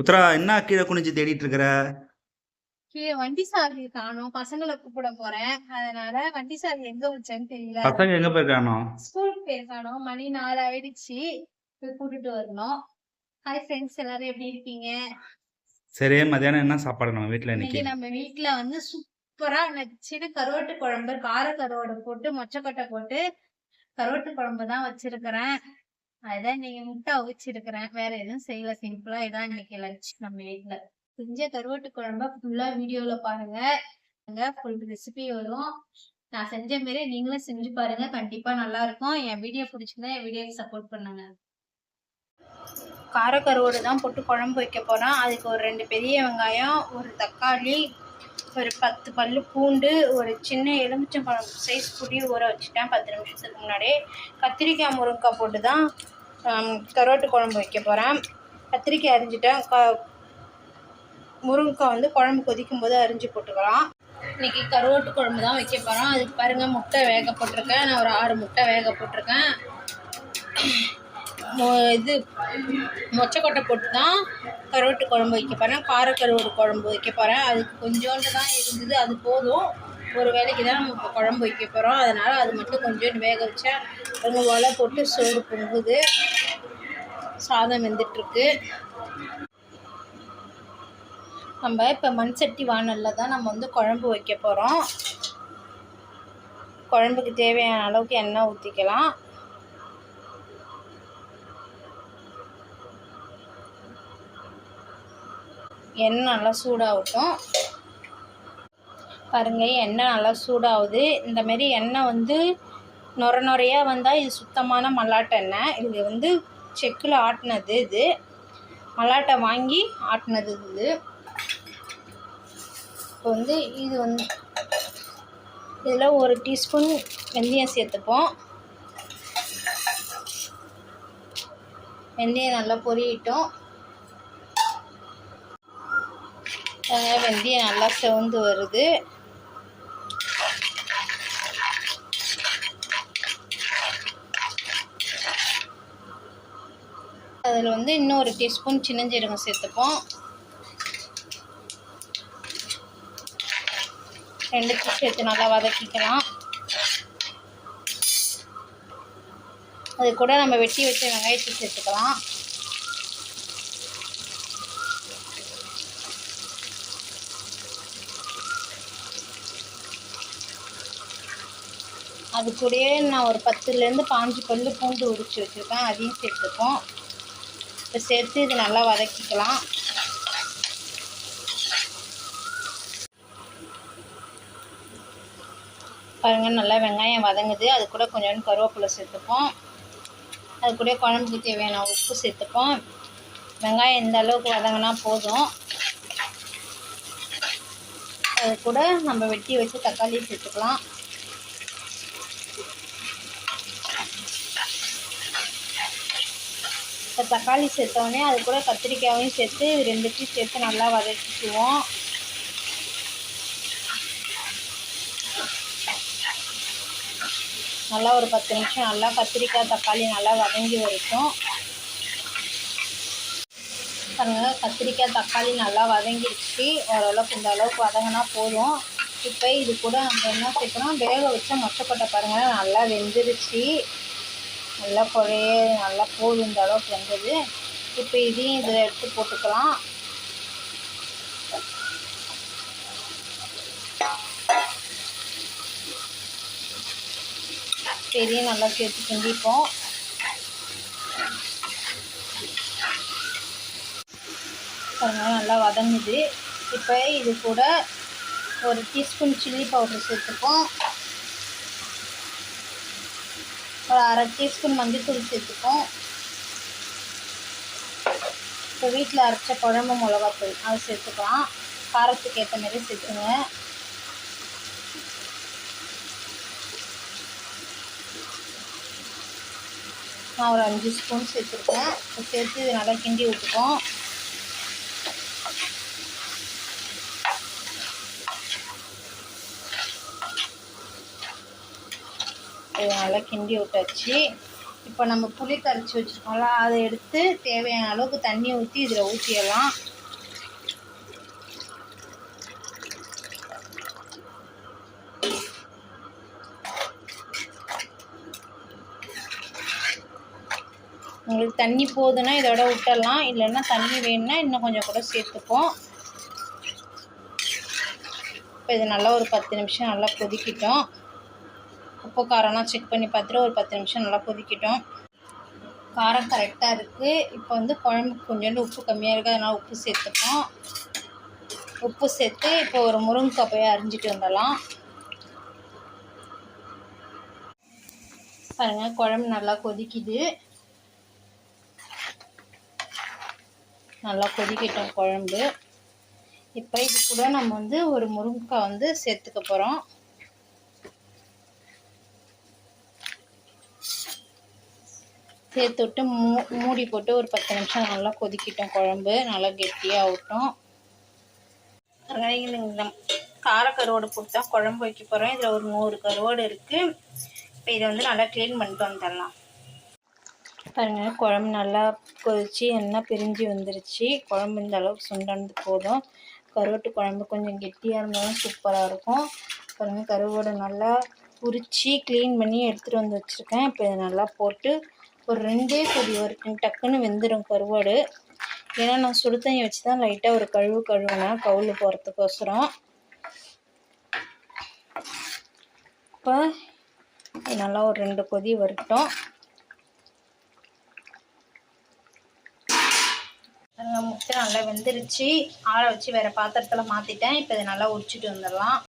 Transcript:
உத்தரா என்ன கீழே குனிஞ்சு தேடிட்டு இருக்கிற கீழே வண்டி சாவி காணோம். பசங்களை கூப்பிட போறேன். அதனால வண்டி சாவி எங்க வச்சேன்னு தெரியல. பசங்க எங்க போயிருக்கானோ ஸ்கூலுக்கு போயிருக்கானோ மணி நாலு ஆயிடுச்சு. போய் கூட்டிட்டு வரணும். ஹாய் ஃப்ரெண்ட்ஸ் எல்லாரும் எப்படி இருக்கீங்க? சரி மதியானம் என்ன சாப்பாடு நம்ம வீட்ல இன்னைக்கு? நம்ம வீட்ல வந்து சூப்பரா நச்சுன்னு கருவாட்டு குழம்பு கார கருவாடு போட்டு மொச்சக்கொட்டை போட்டு கருவாட்டு குழம்பு தான் வச்சிருக்கிறேன். அதான் நீங்க முட்டை அவிச்சிருக்கிறேன். வேற எதுவும் செய்யல. சிம்பிளா இதான் இன்னைக்கு லஞ்ச் நம்ம வீட்டுல செஞ்ச கருவாட்டு குழம்ப ஃபுல்லா வீடியோல பாருங்க. ஃபுல் ரெசிபி வரும். நான் செஞ்ச மாரி நீங்களும் செஞ்சு பாருங்க. கண்டிப்பா நல்லா இருக்கும். என் வீடியோ பிடிச்சிருந்தா என் வீடியோக்கு சப்போர்ட் பண்ணுங்க. காரக்கருவோடு தான் போட்டு குழம்பு வைக்க போகிறோம் அதுக்கு ஒரு ரெண்டு பெரிய வெங்காயம் ஒரு தக்காளி ஒரு பத்து பல் பூண்டு ஒரு சின்ன எலுமிச்சம்பழம் சைஸ் புளி ஊற வச்சுட்டேன். பத்து நிமிஷத்துக்கு முன்னாடியே கத்திரிக்காய் முருங்கைக்காய் போட்டு தான் கரோட்டு குழம்பு வைக்க போகிறேன் கத்திரிக்காய் அரிஞ்சிட்டேன். க முருங்கைக்காய் வந்து குழம்பு கொதிக்கும் போது அரிஞ்சு போட்டுக்கலாம். இன்னைக்கு கருவாட்டு குழம்பு தான் வைக்க போகிறோம் அதுக்கு பாருங்கள் முட்டை வேக போட்டிருக்கேன். நான் ஒரு ஆறு முட்டை வேக போட்டிருக்கேன். இது மொச்சக்கொட்டை போட்டு தான் கருவாட்டு குழம்பு வைக்க போகிறேன் காரக்கருவாடு குழம்பு வைக்க போகிறேன் அதுக்கு கொஞ்சோண்டு தான் இருந்தது. அது போதும். ஒரு வேளைக்கு தான் நம்ம இப்போ குழம்பு வைக்க போகிறோம் அதனால் அது மட்டும் கொஞ்சோண்டு வேக வச்சேன். ரொம்ப ஒலை போட்டு சோறு பொங்குது. சாதம் வெந்துட்டுருக்கு. நம்ம இப்போ மண் சட்டி வானலில் தான் நம்ம வந்து குழம்பு வைக்க போகிறோம் குழம்புக்கு தேவையான அளவுக்கு எண்ணெய் ஊற்றிக்கலாம் எண்ணெய் நல்லா சூடாகட்டும். பாருங்கள் எண்ணெய் நல்லா சூடாகுது. இந்தமாரி எண்ணெய் வந்து நொர நொறையாக வந்தால் இது சுத்தமான மல்லாட்டை எண்ணெய். இது வந்து செக்கில் ஆட்டினது இது. மல்லாட்டை வாங்கி ஆட்டினது இது. இப்போ வந்து இது வந்து இதில் ஒரு டீஸ்பூன் வெந்தயம் சேர்த்துப்போம். வெந்தயம் நல்லா பொரியட்டும் பாருங்க, வெந்தயம் நல்லா செவந்து வருது. அதில் வந்து இன்னும் ஒரு டீஸ்பூன் சின்னஞ்சீரகம் சேர்த்துப்போம். ரெண்டுத்தையும் சேர்த்து நல்லா வதக்கிக்கலாம். அது கூட நம்ம வெட்டி வச்ச வெங்காயத்தை சேர்த்துக்கலாம். அது கூடயே நான் ஒரு பத்துலேருந்து பாஞ்சு பல் பூண்டு உரிச்சு வச்சுருக்கேன் அதையும் சேர்த்துப்போம். இப்போ சேர்த்து இது நல்லா வதக்கிக்கலாம். பாருங்கள் நல்லா வெங்காயம் வதங்குது. அது கூட கொஞ்சோண்டு கருவேப்பிலை சேர்த்துப்போம். அது கூட குழம்புக்கு தேவையான உப்பு சேர்த்துப்போம். வெங்காயம் இந்த அளவுக்கு வதங்கினா போதும். அது கூட நம்ம வெட்டி வச்சு தக்காளி சேர்த்துக்கலாம். இப்போ தக்காளி சேர்த்தோடனே அது கூட கத்திரிக்காயும் சேர்த்து ரெண்டுத்தையும் சேர்த்து நல்லா வதக்கிக்குவோம். நல்லா ஒரு பத்து நிமிஷம் நல்லா கத்திரிக்காய் தக்காளி நல்லா வதங்கி வரைக்கும் பாருங்கள் கத்திரிக்காய் தக்காளி நல்லா வதங்கிடுச்சு ஓரளவுக்கு இந்த அளவுக்கு வதங்கினா போதும். இப்போ இது கூட நம்ம என்ன சேர்க்கணும்? வேக வச்ச மொச்சக்கொட்டை பாருங்கள் நல்லா வெந்துருச்சு. நல்லா குழைய நல்லா போதும் இந்த அளவுக்கு வந்தது. இப்போ இதையும் இதில் எடுத்து போட்டுக்கலாம். பெரிய நல்லா சேர்த்து கிண்டிப்போம். பாருங்க நல்லா வதங்குது. இப்போ இது கூட ஒரு டீஸ்பூன் சில்லி பவுடர் சேர்த்துப்போம். ஒரு அரை டீஸ்பூன் மஞ்சத்தூள் சேர்த்துக்கோம் இப்போ வீட்டில் அரைச்ச குழம்பு மிளகாத்தூள் அதை சேர்த்துக்கலாம். காரத்துக்கு ஏற்ற மாதிரி சேர்த்துங்க. நான் ஒரு அஞ்சு ஸ்பூன் சேர்த்துருக்கேன். சேர்த்து இது நல்லா கிண்டி விட்டுப்போம். இது நல்லா கிண்டி விட்டாச்சு. இப்போ நம்ம புளி கரைச்சி வச்சுருக்கோம்ல அதை எடுத்து தேவையான அளவுக்கு தண்ணி ஊற்றி இதில் ஊற்றிடலாம் உங்களுக்கு தண்ணி போதுன்னா இதோட விட்டுடலாம். இல்லைன்னா தண்ணி வேணும்னா இன்னும் கொஞ்சம் கூட சேர்த்துப்போம். இப்போ இது நல்லா ஒரு பத்து நிமிஷம் நல்லா கொதிக்கிட்டோம். உப்பு காரம்லாம் செக் பண்ணி பார்த்துட்டு ஒரு பத்து நிமிஷம் நல்லா கொதிக்கிட்டோம். காரம் கரெக்டாக இருக்குது இப்போ வந்து குழம்புக்கு கொஞ்சோண்டு உப்பு கம்மியாக இருக்குது அதனால் உப்பு சேர்த்துப்போம். உப்பு சேர்த்து இப்போ ஒரு முருங்கைக்காய் போய் அரிஞ்சிட்டு வந்துடலாம். பாருங்கள் குழம்பு நல்லா கொதிக்குது. நல்லா கொதிக்கட்டும் குழம்பு. இப்போ இது கூட நம்ம வந்து ஒரு முருங்கைக்காய் வந்து சேர்த்துக்க போகிறோம் சேர்த்து விட்டு மூ மூடி போட்டு ஒரு பத்து நிமிஷம் நல்லா கொதிக்கிட்டோம் குழம்பு. நல்லா கெட்டியாக கெட்டியாகட்டும் இந்த காரக்கருவாடு போட்டு தான் குழம்பு வைக்க போகிறோம் இதில் ஒரு நூறு கருவாடு இருக்குது இப்போ இதை வந்து நல்லா க்ளீன் பண்ணிட்டு வந்துடலாம். பாருங்கள் குழம்பு நல்லா கொதிச்சு எண்ணெய் பிரிஞ்சு வந்துருச்சு. குழம்பு இந்த அளவுக்கு சுண்டனது போதும். கருவாட்டு குழம்பு கொஞ்சம் கெட்டியாக இருந்தாலும் சூப்பராக இருக்கும். பாருங்கள் கருவாடு நல்லா உரித்து க்ளீன் பண்ணி எடுத்துகிட்டு வந்து வச்சுருக்கேன். இப்போ இதை நல்லா போட்டு ஒரு ரெண்டே கொதி வரைக்கும் டக்குன்னு வெந்துடும் கருவாடு. ஏன்னா நான் சுடு தண்ணி வச்சு தான் லைட்டாக ஒரு கழுவு கழுவுனேன் கவுள் போகிறதுக்கோசரம் இப்போ நல்லா ஒரு ரெண்டு கொதி வரட்டும். பாருங்க முட்டை நல்லா வெந்துருச்சு. ஆற வச்சு வேறு பாத்திரத்தில் மாற்றிட்டேன் இப்போ இதை நல்லா உரிச்சிட்டு வந்துடலாம்.